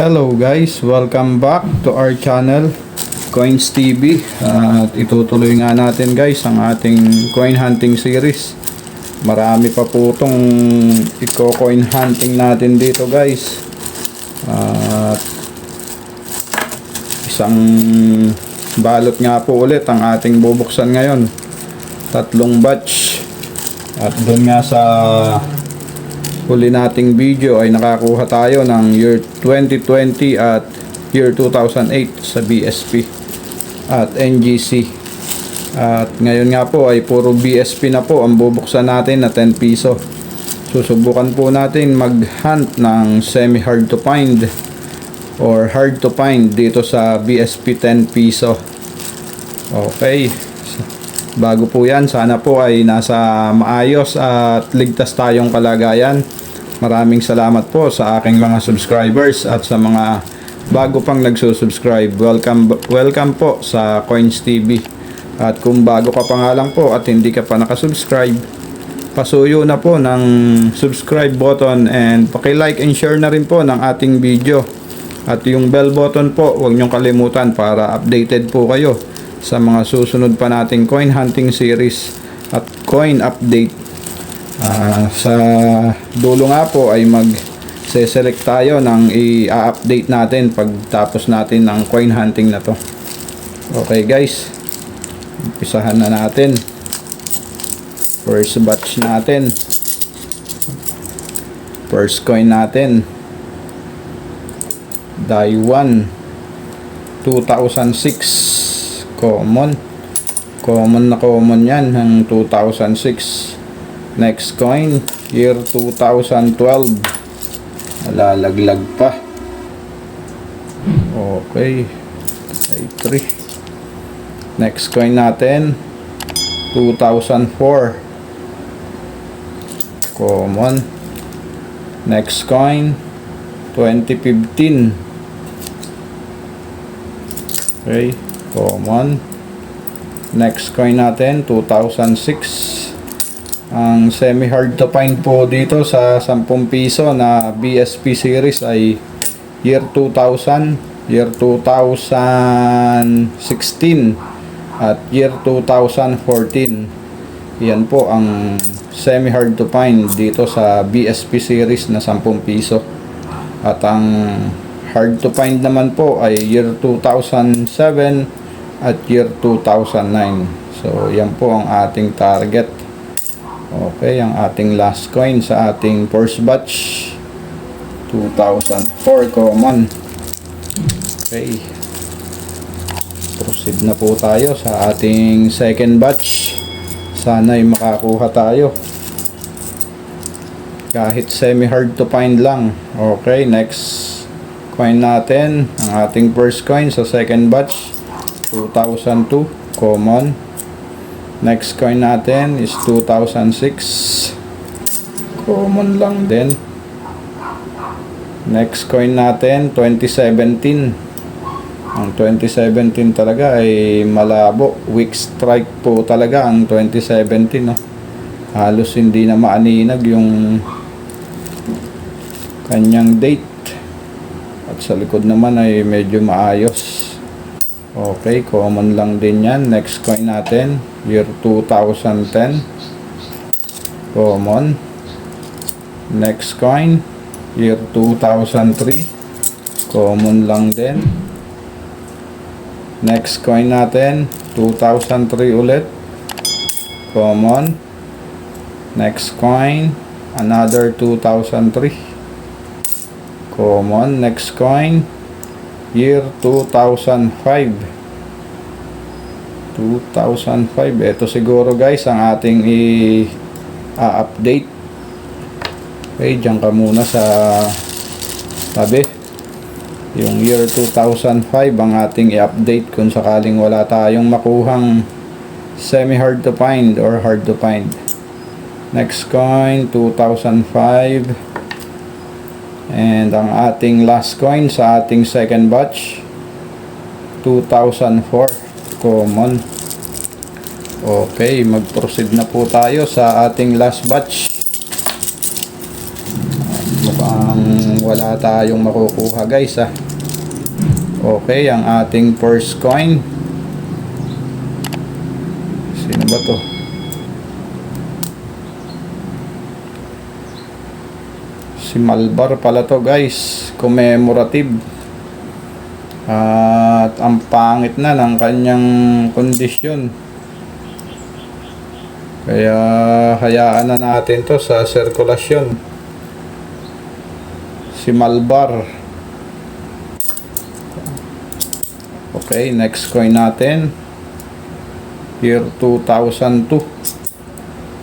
Hello guys, welcome back to our channel Coins TV At itutuloy nga natin guys ang ating coin hunting series. Marami pa po itong i-coin hunting natin dito guys. At isang balot nga po ulit ang ating bubuksan ngayon. Tatlong batch. At doon nga sa huli nating video ay nakakuha tayo ng year 2020 at year 2008 sa BSP at NGC at ngayon nga po ay puro BSP na po ang bubuksan natin na 10 piso. Susubukan po natin mag hunt ng semi hard to find or hard to find dito sa BSP 10 piso. Okay. Bago po yan sana po ay nasa maayos at ligtas tayong kalagayan maraming salamat po sa aking mga subscribers at sa mga bago pang nagsusubscribe. Welcome welcome po sa Coins TV at kung bago ka pa nga lang po at hindi ka pa nakasubscribe pasuyo na po ng subscribe button and paki-like and share na rin po ng ating video. At yung bell button po huwag niyong kalimutan para updated po kayo sa mga susunod pa nating coin hunting series at coin update. Ah, sa dulo nga po ay mag select tayo ng i-update natin pagtapos natin ng coin hunting na to. Okay guys. Umpisahan na natin. First batch natin. First coin natin. Die 1 2006 common common na common yan ng 2006 next coin year 2012 nalalaglag pa. Okay. Ay 3 next coin natin 2004 common next coin 2015 Okay, common. Next coin natin, 2006. Ang semi-hard to find po dito sa 10 piso na BSP series ay year 2000, year 2016, at year 2014. Yan po ang semi-hard to find dito sa BSP series na 10 piso. At ang hard to find naman po ay year 2007 at year 2009 so yan po ang ating target okay ang ating last coin sa ating first batch 2004 common. Okay. Proceed na po tayo sa ating second batch. Sana ay makakuha tayo. Kahit semi hard to find lang. Okay next coin natin. Ang ating first coin sa second batch 2002 common next coin natin is 2006 common lang din next coin natin 2017 ang 2017 talaga ay malabo weak strike po talaga ang 2017 no? halos hindi na maaninag yung kanyang date at sa likod naman ay medyo maayos. Okay, common lang din yan. Next coin natin, year 2010. Common. Next coin, year 2003. Common lang din. Next coin natin, 2003 ulit. Common. Next coin, another 2003 common next coin year 2005 2005 ito siguro guys ang ating i-update. Okay dyan ka muna sa tabi. Yung year 2005 ang ating i-update kung sakaling wala tayong makuhang semi hard to find or hard to find. Next coin 2005 And ang ating last coin sa ating second batch 2004 common. Okay, mag-proceed na po tayo sa ating last batch. Mukhang wala tayong makukuha guys ah. Okay, ang ating first coin. Sino ba to? Si Malbar pala to guys. Commemorative. At ang pangit na ng kanyang kondisyon. Kaya hayaan na natin to sa sirkulasyon. Si Malbar. Okay, next coin natin. Year 2002.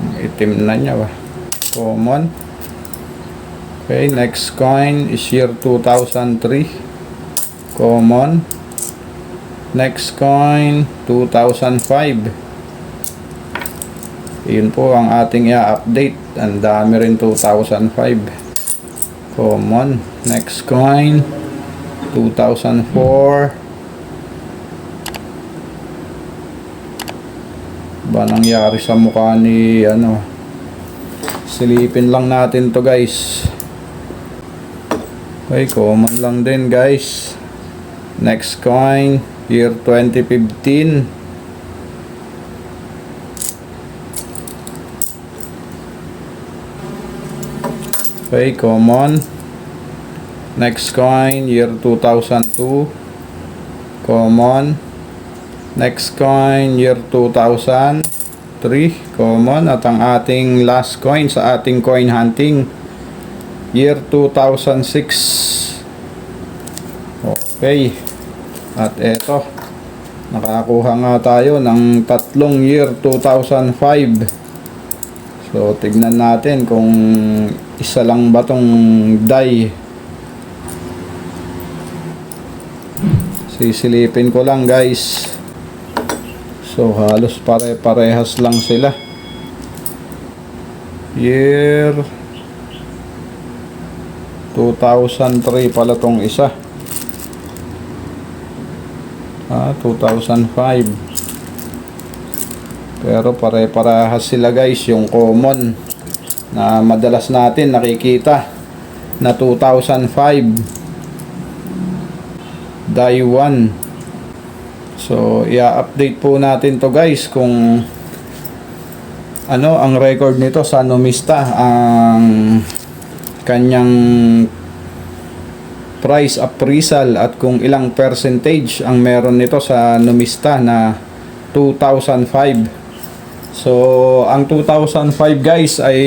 Ang Itim na niya ba? Common. Okay, next coin is year 2003. Common. Next coin, 2005. Yun po ang ating i-update. Ang dami rin 2005. Common. Next coin, 2004. Ba nangyari sa mukha ni ano? Silipin lang natin to guys. Okay, common lang din guys. Next coin, year 2015. Okay, common. Next coin, year 2002. Common. Next coin, year 2003. Common. At ang ating last coin sa ating coin hunting, year 2006. Okay. At eto, nakakuha nga tayo ng tatlong year 2005. So, tignan natin kung isa lang ba tong die. Sisilipin ko lang guys. So, halos pare-parehas lang sila. Year 2003 pala tong isa. Ah, 2005. Pero pare-parehas sila guys, yung common na madalas natin nakikita na 2005 die 1 so i-update po natin to guys kung ano ang record nito sa Numista ang kanyang price appraisal at kung ilang percentage ang meron nito sa Numista na 2005 So, ang 2005 guys ay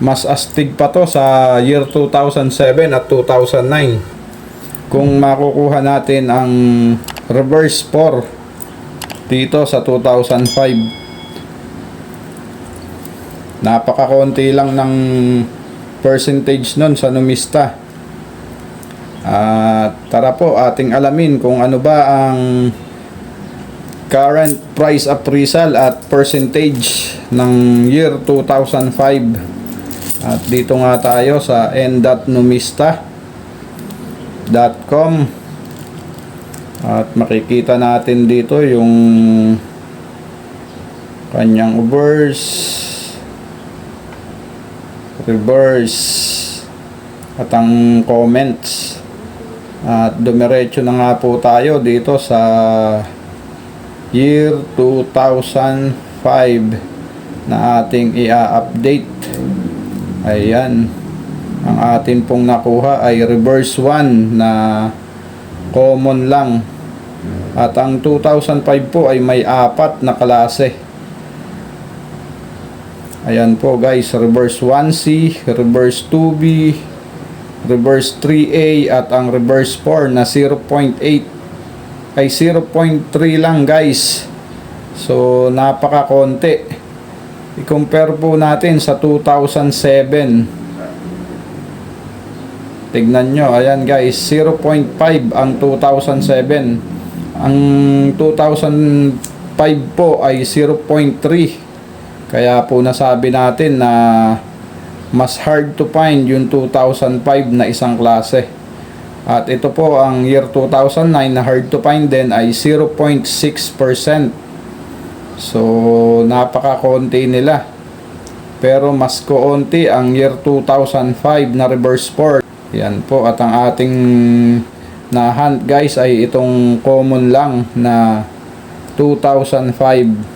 mas astig pa to sa year 2007 at 2009. Kung makukuha natin ang reverse 4 dito sa 2005. Napakakonti lang ng percentage nun sa numista. At tara po ating alamin kung ano ba ang current price appraisal at percentage ng year 2005 at dito nga tayo sa n.numista.com at makikita natin dito yung kanyang reverse reverse at ang comments at dumiretso na nga po tayo dito sa year 2005 na ating i-update. Ayan. Ang atin pong nakuha ay reverse 1 na common lang. At ang 2005 po ay may apat na klase. Ayan po guys, reverse 1C, reverse 2B, reverse 3A at ang reverse 4 na 0.8 ay 0.3 lang guys. So napaka konti. I-compare po natin sa 2007. Tignan nyo, ayan guys, 0.5 ang 2007. Ang 2005 po ay 0.3. Kaya po nasabi natin na mas hard to find yung 2005 na isang klase. At ito po ang year 2009 na hard to find din ay 0.6%. So napaka-konti nila. Pero mas koonti ang year 2005 na reverse 4 Yan po. At ang ating na hunt guys ay itong common lang na 2005.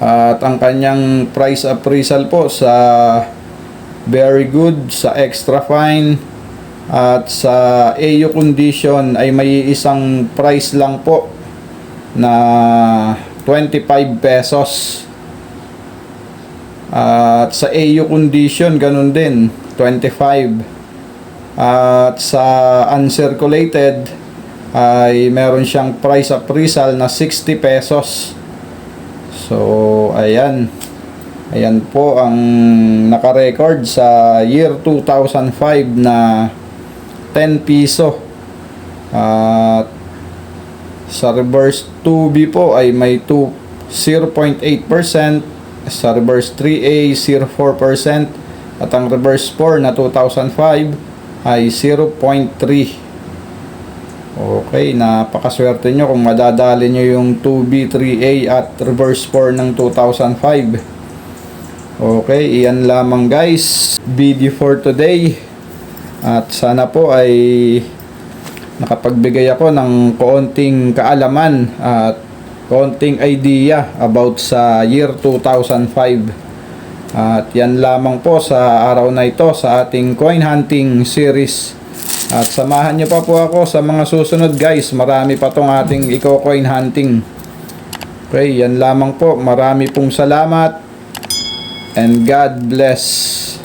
At ang kanyang price appraisal po sa very good, sa extra fine, at sa AU condition ay may isang price lang po na 25 pesos. At sa AU condition, ganun din, 25. At sa uncirculated, ay meron siyang price appraisal na 60 pesos. So, ayan. Ayan po ang nakarecord sa year 2005 na 10 piso. At sa reverse 2B po ay may 2 0.8%, sa reverse 3A 0.4% at ang reverse 4 na 2005 ay 0.3. Okay, napakaswerte nyo kung madadali nyo yung 2B, 3A at reverse 4 ng 2005. Okay, iyan lamang guys. Video for today. At sana po ay nakapagbigay ako ng konting kaalaman at konting idea about sa year 2005. At yan lamang po sa araw na ito sa ating coin hunting series. At samahan nyo pa po ako sa mga susunod guys. Marami pa tong ating eco-coin hunting. Okay, yan lamang po. Marami pong salamat. And God bless.